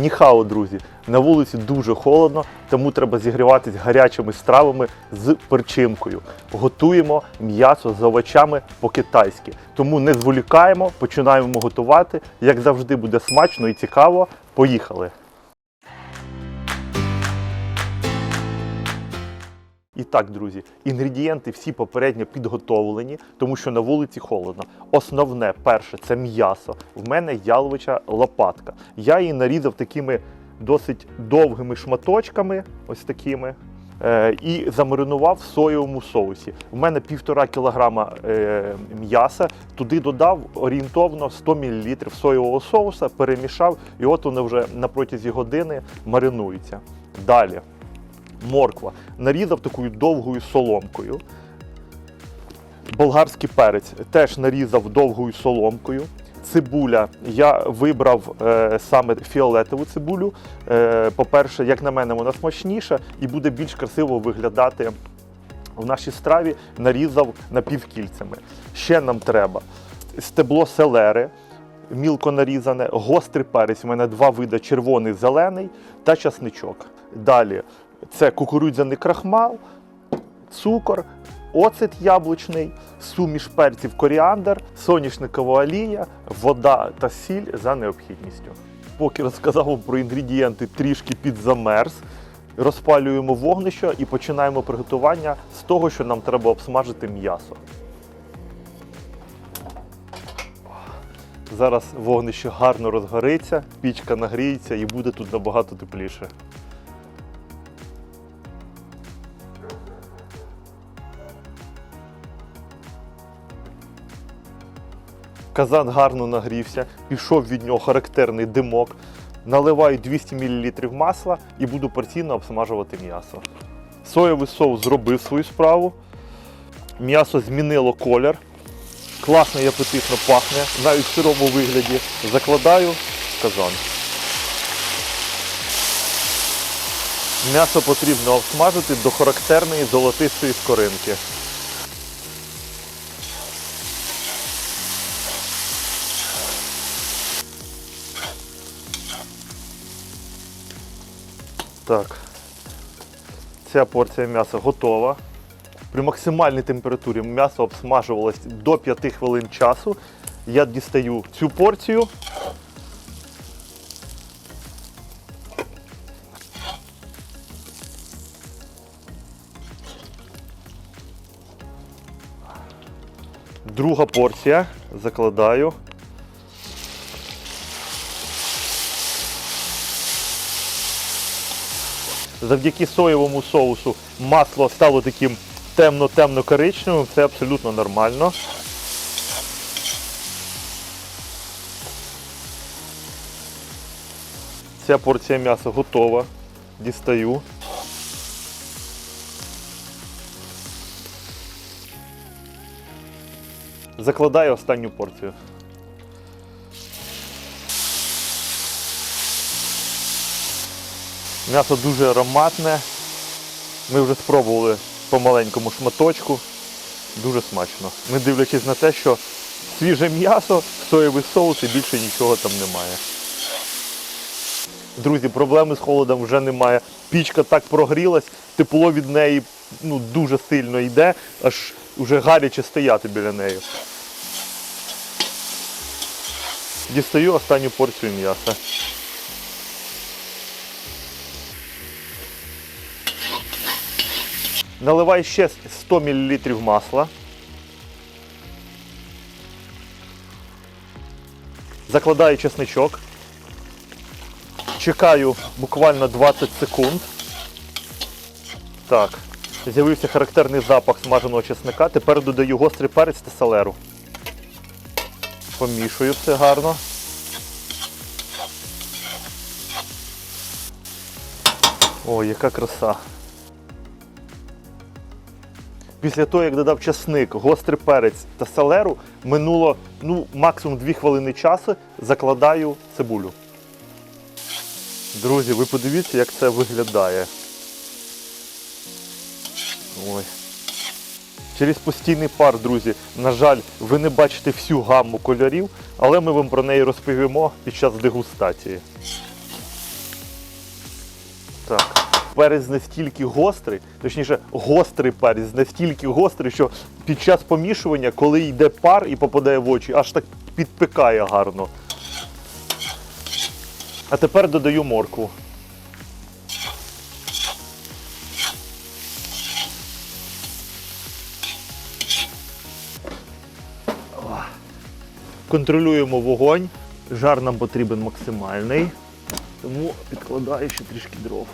Ніхао, друзі, на вулиці дуже холодно, тому треба зігріватись гарячими стравами з перчинкою. Готуємо м'ясо з овочами по-китайськи. Тому не зволікаємо, починаємо готувати. Як завжди, буде смачно і цікаво. Поїхали! І так, друзі, інгредієнти всі попередньо підготовлені, тому що на вулиці холодно. Основне, перше, це м'ясо. В мене яловича лопатка. Я її нарізав такими досить довгими шматочками, ось такими. е, І замаринував в соєвому соусі. У мене півтора кілограма е, м'яса. Туди додав орієнтовно 100 мл соєвого соуса, перемішав, і от воно вже на протязі години маринується. Далі морква. Нарізав такою довгою соломкою. Болгарський перець теж нарізав довгою соломкою. Цибуля. Я вибрав е, саме фіолетову цибулю. Е, по-перше, як на мене, вона смачніша і буде більш красиво виглядати в нашій страві. Нарізав напівкільцями. Ще нам треба стебло селери, мілко нарізане, гострий перець. У мене два види червоний, зелений та часничок. Далі це кукурудзяний крахмал, цукор, оцет яблучний, суміш перців коріандр, соняшникова олія, вода та сіль за необхідністю. Поки розказав вам про інгредієнти, трішки підзамерз. Розпалюємо вогнище і починаємо приготування з того, що нам треба обсмажити м'ясо. Зараз вогнище гарно розгориться, пічка нагріється і буде тут набагато тепліше. Казан гарно нагрівся, пішов від нього характерний димок. Наливаю 200 мл масла і буду порційно обсмажувати м'ясо. Соєвий соус зробив свою справу. М'ясо змінило колір. Класно і апетитно пахне. Навіть в сирому вигляді закладаю в казан. М'ясо потрібно обсмажити до характерної золотистої скоринки. Так. Ця порція м'яса готова. При максимальній температурі м'ясо обсмажувалось до 5 хвилин часу. Я дістаю цю порцію. Друга порція. Закладаю. Завдяки соєвому соусу масло стало таким темно-темно-коричневим, це абсолютно нормально. Ця порція м'яса готова. Дістаю. Закладаю останню порцію. М'ясо дуже ароматне. Ми вже спробували по маленькому шматочку. Дуже смачно. Не дивлячись на те, що свіже м'ясо, соєвий соус і більше нічого там немає. Друзі, проблеми з холодом вже немає. Пічка так прогрілась, тепло від неї ну, дуже сильно йде, аж вже гаряче стояти біля неї. Дістаю останню порцію м'яса. Наливай ще 100 мл масла. Закладаю чесничок. Чекаю буквально 20 секунд. Так. З'явився характерний запах смаженого чесника. Тепер додаю гострий перець та салеру. Помішую все гарно. О, яка краса. Після того, як додав часник, гострий перець та салеру, минуло ну, максимум 2 хвилини часу, закладаю цибулю. Друзі, ви подивіться, як це виглядає. Ой. Через постійний пар, друзі, на жаль, ви не бачите всю гамму кольорів, але ми вам про неї розповімо під час дегустації. Так. Перець настільки гострий, точніше, гострий перець, настільки гострий, що під час помішування, коли йде пар і попадає в очі, аж так підпикає гарно. А тепер додаю моркву. Контролюємо вогонь. Жар нам потрібен максимальний. Тому підкладаю ще трішки дров.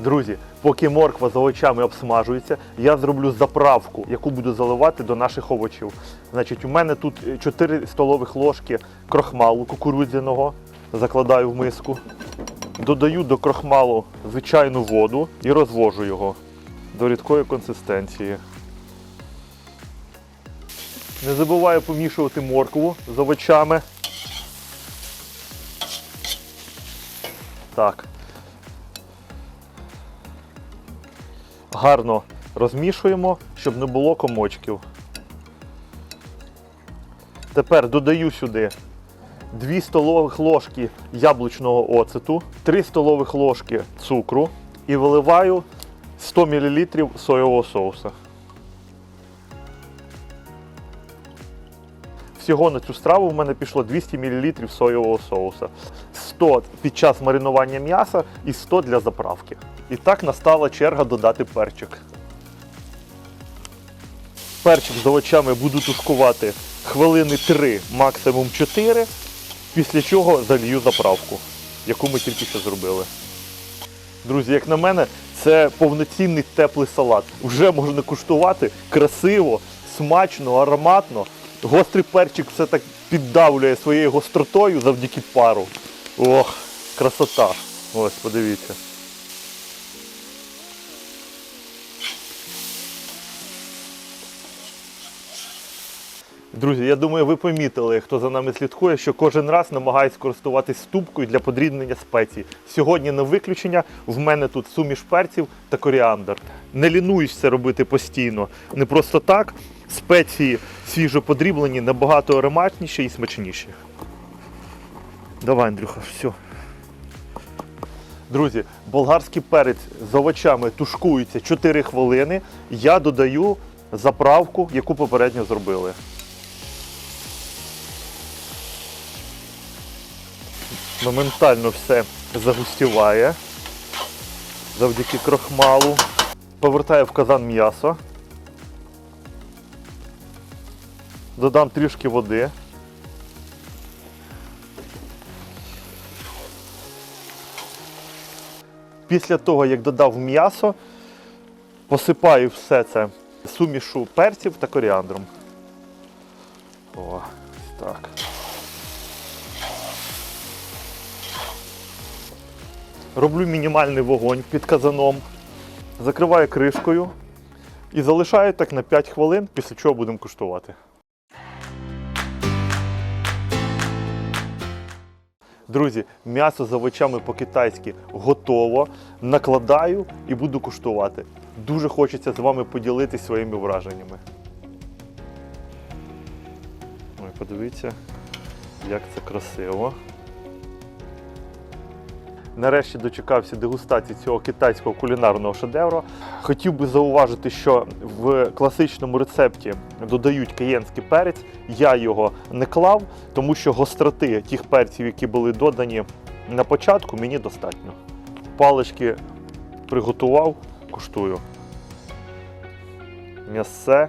Друзі, поки морква за овочами обсмажується, я зроблю заправку, яку буду заливати до наших овочів. Значить, у мене тут 4 столових ложки крохмалу кукурудзяного. Закладаю в миску. Додаю до крохмалу звичайну воду і розвожу його до рідкої консистенції. Не забуваю помішувати моркву з овочами. Так. Гарно розмішуємо, щоб не було комочків. Тепер додаю сюди 2 столових ложки яблучного оцету, 3 столових ложки цукру і виливаю 100 мл соєвого соуса. Всього на цю страву в мене пішло 200 мл соєвого соуса. 100 під час маринування м'яса і 100 для заправки. І так настала черга додати перчик. Перчик з овочами буду тушкувати хвилини 3, максимум 4, після чого залью заправку, яку ми тільки що зробили. Друзі, як на мене, це повноцінний теплий салат. Вже можна куштувати красиво, смачно, ароматно. Гострий перчик все так піддавлює своєю гостротою завдяки пару. Ох, красота. Ось, подивіться. Друзі, я думаю, ви помітили, хто за нами слідкує, що кожен раз намагається користуватись ступкою для подрібнення спецій. Сьогодні не виключення. В мене тут суміш перців та коріандр. Не це робити постійно. Не просто так. Спеції свіжо подріблені набагато ароматніші і смачніші. Давай, Андрюха, все. Друзі, болгарський перець з овочами тушкується 4 хвилини. Я додаю заправку, яку попередньо зробили. Моментально все загустіває завдяки крохмалу. Повертаю в казан м'ясо. Додам трішки води. Після того, як додав м'ясо, посипаю все це сумішу перців та коріандром. О, так. Роблю мінімальний вогонь під казаном, закриваю кришкою і залишаю так на 5 хвилин, після чого будемо куштувати. Друзі, м'ясо з овочами по-китайськи готово. Накладаю і буду куштувати. Дуже хочеться з вами поділитися своїми враженнями. Ой, подивіться, як це красиво. Нарешті дочекався дегустації цього китайського кулінарного шедевру. Хотів би зауважити, що в класичному рецепті додають каєнський перець. Я його не клав, тому що гостроти тих перців, які були додані на початку, мені достатньо. Палички приготував, куштую. М'ясе,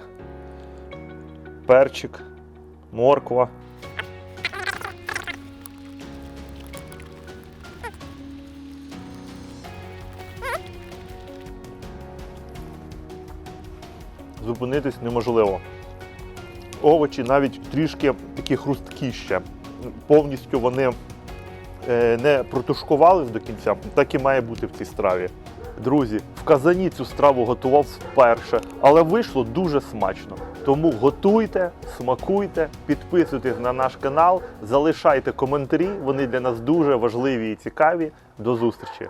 перчик, морква. Зупинитись неможливо. Овочі навіть трішки такі хрусткі. Повністю вони е, не протушкувались до кінця, так і має бути в цій страві. Друзі, в казані цю страву готував вперше, але вийшло дуже смачно. Тому готуйте, смакуйте, підписуйтесь на наш канал, залишайте коментарі, вони для нас дуже важливі і цікаві. До зустрічі!